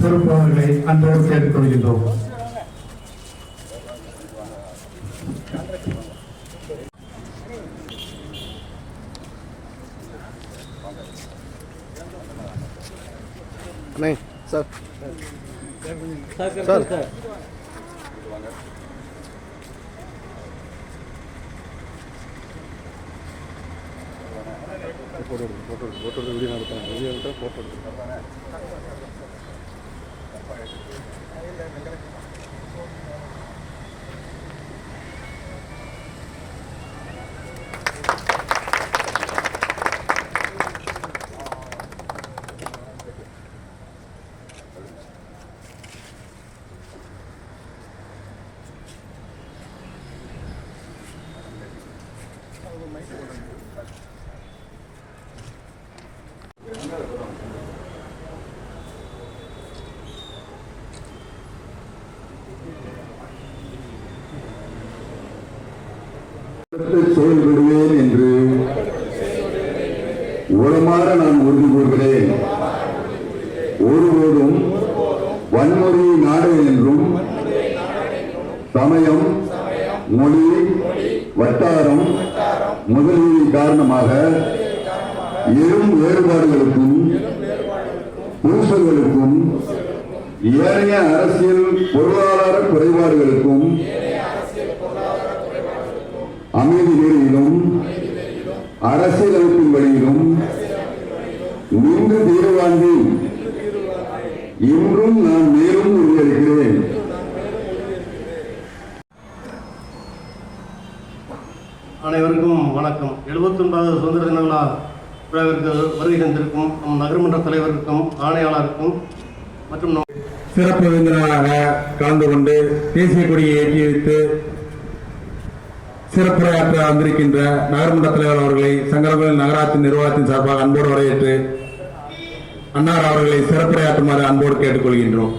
திருப்பவர்களை அன்றோடு கேட்டுக்கொள்கின்றோம். Sir sir photo எடுத்து போட்டோ எடுத்து போட்டோ எடுத்து வீடியோ நடத்தணும் வீடியோ போட்டோ எடுத்து Thank you. செயல்படுவேன் என்று உளமாற நான் உறுதி கூறுகிறேன். ஒருபோதும் வன்முறையை நாடுவேன் என்றும் சமயம் மொழி வட்டாரம் முதலீடு காரணமாக எழும் வேறுபாடுகளுக்கும் பூசல்களுக்கும் ஏனைய அரசியல் பொருளாதார குறைபாடுகளுக்கும் அமைதி நெறியிலும் அரசியலமைப்பின் வழியிலும் நின்று தீர்வாண்டி இன்றும் நான் மேலும் உறுதியளிக்கிறேன். அனைவருக்கும் வணக்கம். எழுபத்தொன்பதாவது சுதந்திர தின விழா விழாவிற்கு வருகை தந்திருக்கும் நம் நகர்மன்ற தலைவருக்கும் ஆணையாளருக்கும் மற்றும் சிறப்பு விருந்தினராக கலந்து கொண்டு தேசிய கொடியை ஏற்றி வைத்து சிறப்புரையாற்ற வந்திருக்கின்ற நகர்மன்ற தலைவர் அவர்களை சங்கரகோவில் நகராட்சி நிர்வாகத்தின் சார்பாக அன்போடு வரவேற்று அன்னார் அவர்களை சிறப்புரையாற்றுமாறு அன்போடு கேட்டுக்கொள்கின்றோம்.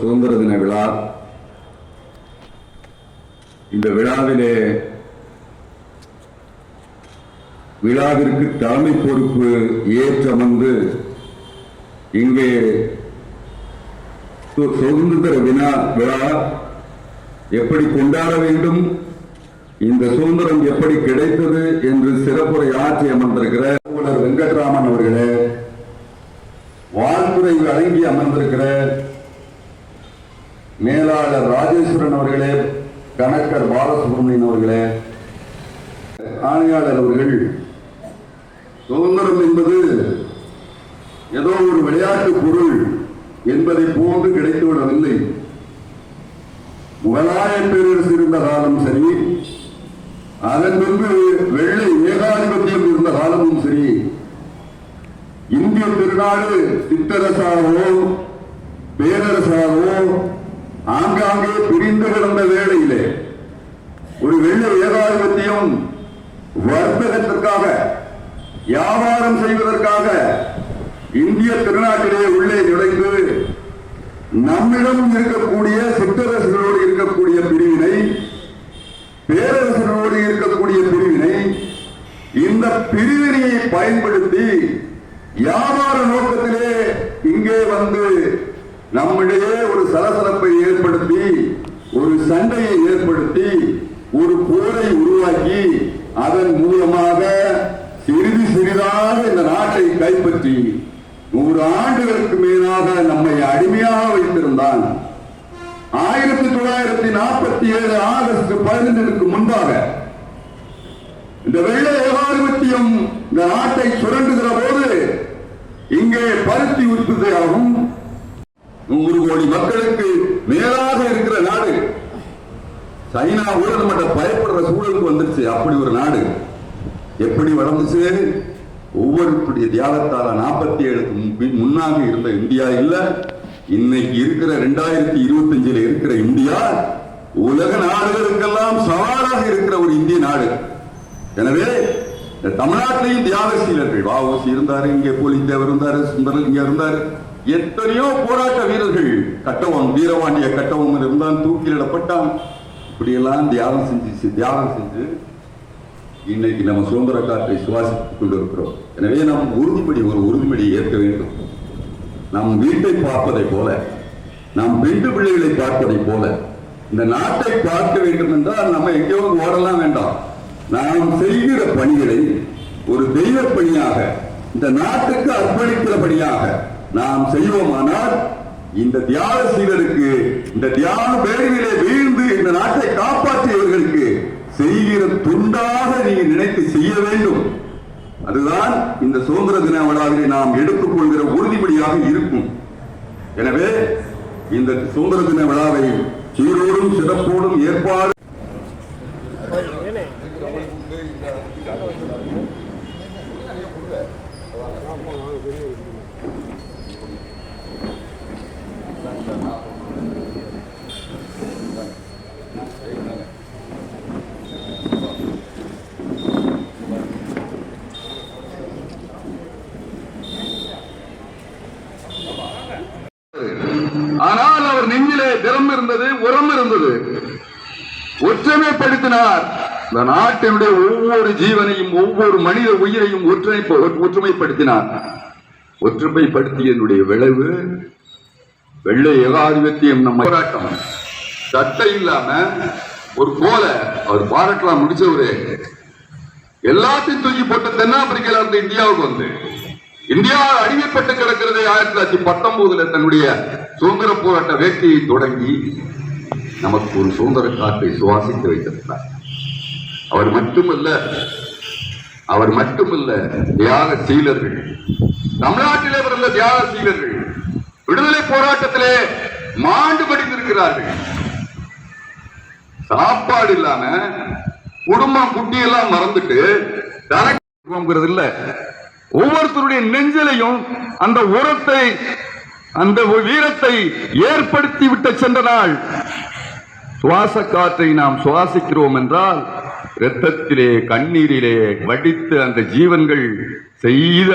சுதந்திர தின விழா. இந்த விழாவிலே விழாவிற்கு தலைமை பொறுப்பு ஏற்றமர்ந்து இங்கே சு- சுதந்திர வினா விழா எப்படி கொண்டாட வேண்டும் இந்த சுதந்திரம் எப்படி கிடைத்தது என்று சிறப்புரை ஆட்சி அமர்ந்திருக்கிற வெங்கட்ராமன் அவர்களே வாழ்த்துறை வழங்கி அமர்ந்திருக்கிற மேலாளர் ராஜேஸ்வரன் அவர்களே கணக்கர் பாலசுப்ரமணியன் அவர்களே ஆணையாளர் அவர்கள் சுதந்திரம் என்பது ஏதோ ஒரு விளையாட்டு பொருள் என்பதை போன்று கிடைத்துவிடவில்லை. முகலாய பேரரசு இருந்த காலம் சரி அதன் பின்பு வெள்ளை ஏகாதிபத்தியம் இருந்த காலமும் சரி இந்திய திருநாடு சித்தரசாகவோ பேரரசாகவோ ஆங்காங்கே பிரிந்து கிடந்த வேளையிலே ஒரு வெள்ளை ஏகாதிபத்தியம் வர்த்தகத்திற்காக வியாபாரம் செய்வதற்காக இந்திய திருநாட்டிலே உள்ளே நுழைந்து நம்மிடம் இருக்கக்கூடிய சிற்றரசுகளோடு இருக்கக்கூடிய பிரிவினை பேரரசுகளோடு இருக்கக்கூடிய பிரிவினை இந்த பிரிவினையை பயன்படுத்தி வியாபார நோக்கத்திலே இங்கே வந்து நம்மிடையே ஒரு சலசலப்பை ஏற்படுத்தி ஒரு சண்டையை ஏற்படுத்தி ஒரு போரை உருவாக்கி அதன் மூலமாக சிறிது சிறிதாக இந்த நாட்டை கைப்பற்றி நூறு ஆண்டுகளுக்கு மேலாக நம்மை அடிமையாக வைத்திருந்தான். ஆயிரத்தி தொள்ளாயிரத்தி நாற்பத்தி ஏழு ஆகஸ்ட் பதினெட்டுக்கு முன்பாக இந்த வெள்ளை ஏகாதிபத்தியம் இந்த நாட்டை சுரண்டுகிற போது இங்கே பருத்தி உற்பத்தியாகும். நூறு கோடி மக்களுக்கு மேலாக இருக்கிற நாடு. சைனா கூட நம்மகிட்ட பயப்படுற சூழலுக்கு வந்துருச்சு. அப்படி ஒரு நாடு. எப்படி வளர்ந்துச்சு? ஒவ்வொருத்துடைய தியாகத்தால நாற்பத்தி ஏழுக்கு முன்னாக இருந்த இந்தியா இல்ல இன்னைக்கு இருக்கிற ரெண்டாயிரத்தி இருபத்தி இருக்கிற இந்தியா உலக நாடுகளுக்கெல்லாம் சவாலாக இருக்கிற ஒரு இந்திய நாடு. எனவே இந்த தமிழ்நாட்டிலையும் தியாகசீலர்கள் வாவோசி இருந்தாரு இங்கே போலிந்தேவர் இருந்தாரு சுந்தரல் இங்க இருந்தாரு. எத்தனையோ போராட்ட வீரர்கள் கட்டவம் வீரவாண்டிய கட்டவம் இருந்தான் தூக்கிலிடப்பட்டான். இப்படியெல்லாம் தியாகம் செஞ்சு தியாகம் செஞ்சு இன்னைக்கு நம்ம சுதந்திர காற்றை சுவாசித்துக் கொண்டிருக்கிறோம். எனவே நாம் உறுதிப்படி ஒரு உறுதிமொழி ஏற்க வேண்டும். நம் வீட்டை பார்ப்பதை போல நாம் பெண்டு பிள்ளைகளை பார்ப்பதை போல இந்த நாட்டை பார்க்க வேண்டும் என்றால் நம்ம எங்கேயோ ஓடலாம் வேண்டாம். நாம் செய்கிற பணிகளை ஒரு தெய்வ பணியாக இந்த நாட்டுக்கு அர்ப்பணிக்கிறபடியாக நாம் செய்வோமானால் இந்த தியாக சீடருக்கு இந்த தியான வேலையிலே வீழ்ந்து இந்த நாட்டை காப்பாற்றியவர்களுக்கு செய்கிற துண்டாக நீங்கள் நினைத்து செய்ய வேண்டும். அதுதான் இந்த சுதந்திர தின விழாவிலே நாம் எடுத்துக்கொள்கிற உறுதிமொழியாக இருக்கும். எனவே இந்த சுதந்திர தின விழாவை சீரோடும் சிறப்போடும் ஏற்பாடு ஆனால் அவர் நெஞ்சிலே திறம் இருந்தது உரம் இருந்தது ஒற்றுமைப்படுத்தினார் இந்த நாட்டினுடைய ஒவ்வொரு ஜீவனையும் ஒவ்வொரு மனித உயிரையும் ஒற்றுமை ஒற்றுமைப்படுத்தினார். ஒற்றுமைப்படுத்தியதனுடைய விளைவு வெள்ளை ஏகாதிபத்தியம் நம்ம போராட்டம். சட்டை இல்லாம ஒரு கோல அவர் பாராட்டலாம் முடிச்சவரு. எல்லாத்தையும் தூக்கி போட்டு தென்னாப்பிரிக்கையில இருந்து இந்தியாவுக்கு வந்து. இந்தியா அடிமைப்பட்டு கிடக்கிறது ஆயிரத்தி தொள்ளாயிரத்தி பத்தொன்பதுல தன்னுடைய சுதந்திர போராட்ட வேட்கையை தொடங்கி நமக்கு ஒரு சுதந்திர காற்றை சுவாசித்து வைத்திருந்தார் அவர் மட்டுமல்ல அவர் மட்டுமல்ல தியாக சீலர்கள் தமிழ்நாட்டிலே பிறந்த தியாக சீலர்கள் விடுதலை போராட்டத்திலே மாண்டு படித்திருக்கிறார்கள் சாப்பாடு இல்லாம குடும்பம் குட்டி எல்லாம் மறந்துட்டு இல்ல. ஒவ்வொருத்தருடைய நெஞ்சிலையும் அந்த உரத்தை அந்த வீரத்தை ஏற்படுத்தி விட்டு சென்ற நாள். சுவாச காற்றை நாம் சுவாசிக்கிறோம் என்றால் இரத்தத்திலே கண்ணீரிலே வடித்து அந்த ஜீவன்கள் செய்த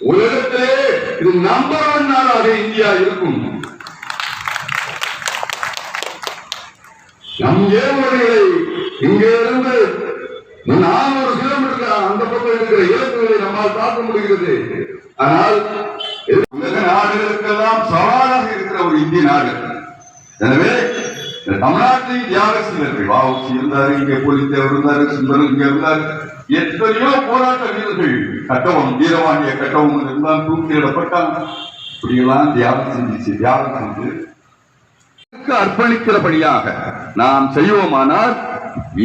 உலகத்திலே இது நம்பர் ஒன் நாளாக இந்தியா இருக்கும். நம் ஏவுகணைகளை இங்கே இருந்து நானூறு கிலோமீட்டர் அந்த பக்கம் இருக்கிற இலக்குகளை நம்மால் தாக்க முடிகிறது. ஆனால் உலக நாடுகளுக்கெல்லாம் சவாலாக இருக்கிற ஒரு இந்திய நாடு. எனவே இந்த தமிழ்நாட்டில் தியாக சீலர்கள் வாவுசி இருந்தாரு இங்கே போலீஸ்தேவர் இருந்தாரு சுந்தரம் இங்கே இருந்தார். எத்தனையோ போராட்ட வீரர்கள் கட்டவம் வீரவாண்டிய கட்டவம் இருந்தால் தூக்கிலிடப்பட்டாங்க இப்படியெல்லாம் தியாகம் செஞ்சு தியாகம் செஞ்சு அர்ப்பணிக்கிறபடியாக நாம் செய்வோமானால்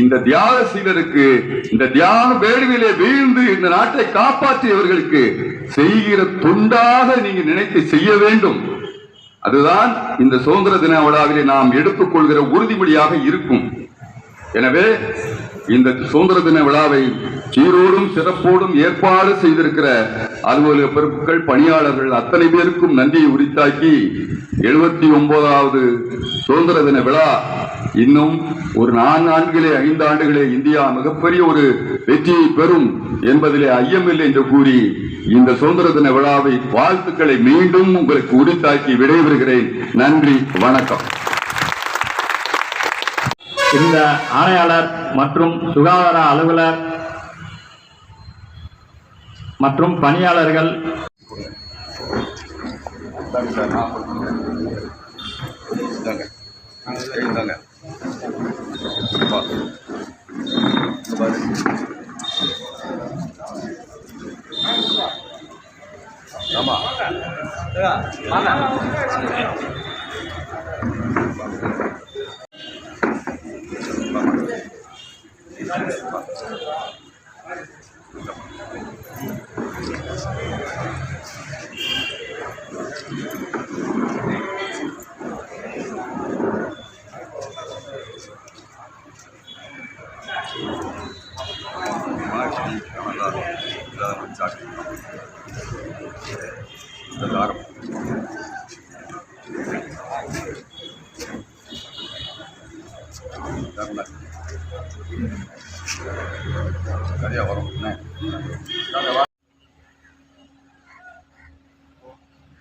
இந்த தியாக சீலருக்கு இந்த தியாக வேடுவிலே வீழ்ந்து இந்த நாட்டை காப்பாற்றியவர்களுக்கு செய்கிற துண்டாக நீங்க நினைத்து செய்ய வேண்டும். அதுதான் இந்த சுதந்திர தின விழாவிலே நாம் எடுத்துக்கொள்கிற உறுதிமொழியாக இருக்கும். எனவே இந்த சுதந்திர தின விழாவை சீரோடும் சிறப்போடும் ஏற்பாடு செய்திருக்கிற அலுவலக பொறுப்புகள் பணியாளர்கள் அத்தனை பேருக்கும் நன்றியை உரித்தாக்கி எழுபத்தி ஒன்பதாவது சுதந்திர தின விழா இன்னும் ஒரு நான்கு ஆண்டுகளே ஐந்து ஆண்டுகளே இந்தியா மிகப்பெரிய ஒரு வெற்றியை பெறும் என்பதிலே ஐயமில்லை என்று கூறி இந்த சுதந்திர தின விழாவை வாழ்த்துக்களை மீண்டும் உங்களுக்கு உரித்தாக்கி விடைபெறுகிறேன். நன்றி வணக்கம். இந்த ஆணையாளர் மற்றும் சுகாதார அலுவலர் மற்றும் பணியாளர்கள்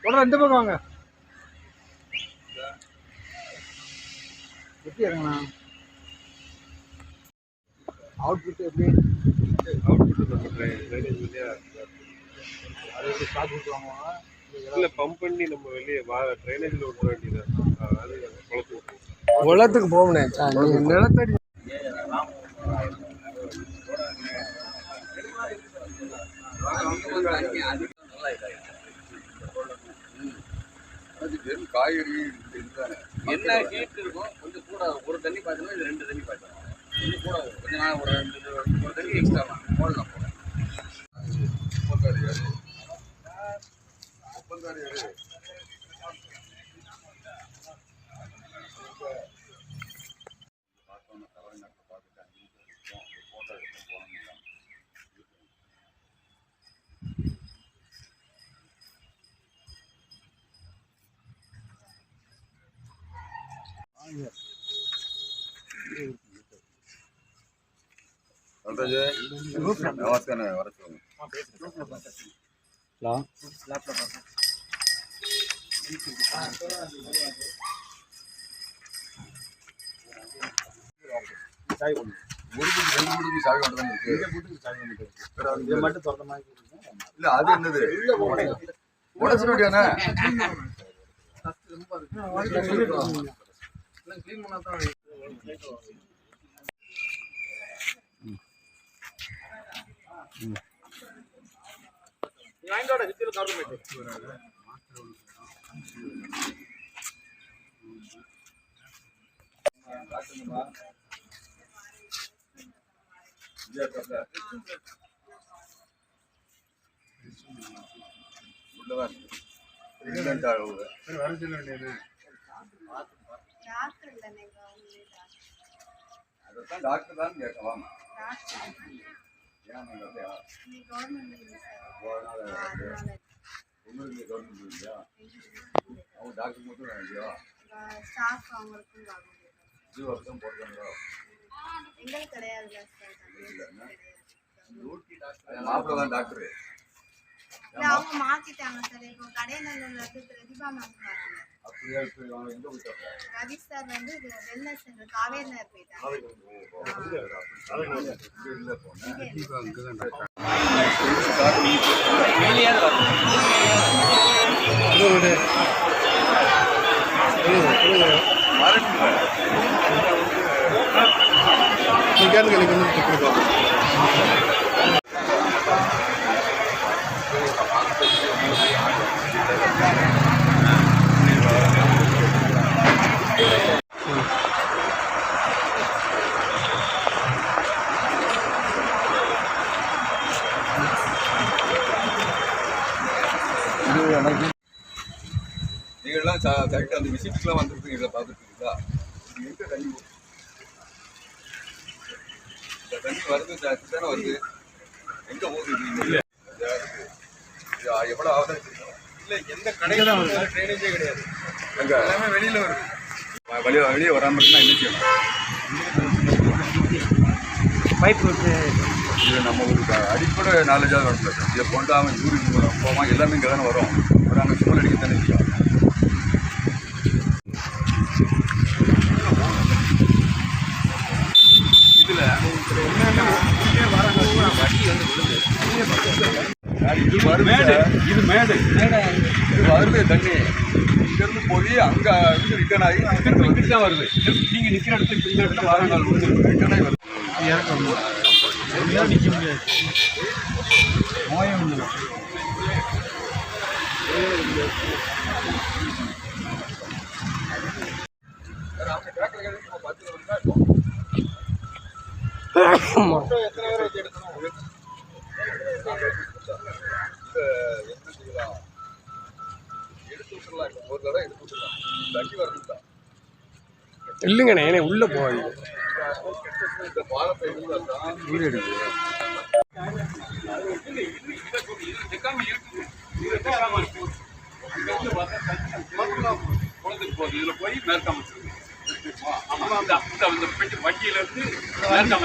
உடனே இந்த பக்கம் வாங்க எப்படி இறங்கண்ணா அவுட்புட் எப்படி அவுட்புட் அது எப்படி ஸ்டாக் வாங்குவாங்க இல்லை பம்ப் பண்ணி நம்ம வெளியே வா ட்ரைனேஜில் விட்டுற வேண்டியது? அது குளத்துக்கு போகணும். நிலத்தடி நமஸ்காரம் வர ஒரு ரெண்டு சாவி கொண்டு தான் இருக்கு இதை மட்டும் திறந்த மாதிரி இல்ல அது என்னது? உடச்சு க்ளீன் பண்ணா தான் பிரெக்னென்ட் ஆகுது டாக்டர் இல்லைங்க அவங்களே அதான் டாக்டர் தான் கேட்கலாம். உங்களுக்கு கவர்மெண்ட் இல்லையா? அவங்க டாக்டர் மட்டும் இல்லையா ஸ்டாஃப் அவங்களுக்கும் எங்களுக்கு மாப்பிள்ள தான் டாக்டர் இல்லை அவங்க மாத்திட்டாங்க சார் இப்போ கடையில பிரதிபா மேம் வராங்க ரவி சார் வந்து வெல்னஸ் சென்டர் காவேரி நகர் போயிட்டாங்க கேளுங்க எனக்கு வந்து கொடுப்பாங்க நீங்க எல்லாம் கரெக்டாக அந்த விசிட்டுக்குலாம் வந்துருக்கீங்களா பார்த்துருக்கீங்களா இது எங்க தண்ணி இந்த தண்ணி வருது ஜாஸ்தி தானே வருது. எங்க போகுது எவ்வளோ ஆகுது இல்லை எந்த கடையில் தான் வருது? ட்ரைனேஜே கிடையாது. எங்க? எல்லாமே வெளியில் வருது. வெளியே வெளியே வராமல் இருந்தால் என்ன செய்யணும்? பைப் விட்டு. இது நம்ம ஒரு அடிப்படை நாலேஜாக வரல இதை கொண்டாமல் யூரின் போவான் எல்லாமே இங்கே தானே வரும். அப்புறம் அங்கே சுமல் அடிக்க தானே செய்யும் இது மேடு. இது மேடு. இது. வருது தண்ணி. இங்கிருந்து போய் அங்க இருந்து ரிட்டர்ன் ஆகி இங்கிட்டு தான் வருது. நீங்க நிக்கிற இடத்துக்கு இந்த இடத்துல வாரங்கள் ரிட்டர்ன் ஆகி வருது. நிற்க முடியாது நோயம் இல்லை எடுத்து விட்டுறலாம் ஒரு தடவை எடுத்து விட்டுறலாம் தண்ணி வரணும் இல்லைங்கண்ணே ஏன்னா உள்ளே போகாது இந்த பாலத்தை இருந்தால் தான் நீர் எடுக்குது குளத்துக்கு போகுது இதில் போய் மேற்காம அமைச்சிருக்கு ஆமாம் அந்த அந்த வண்டியிலேருந்து மேற்காம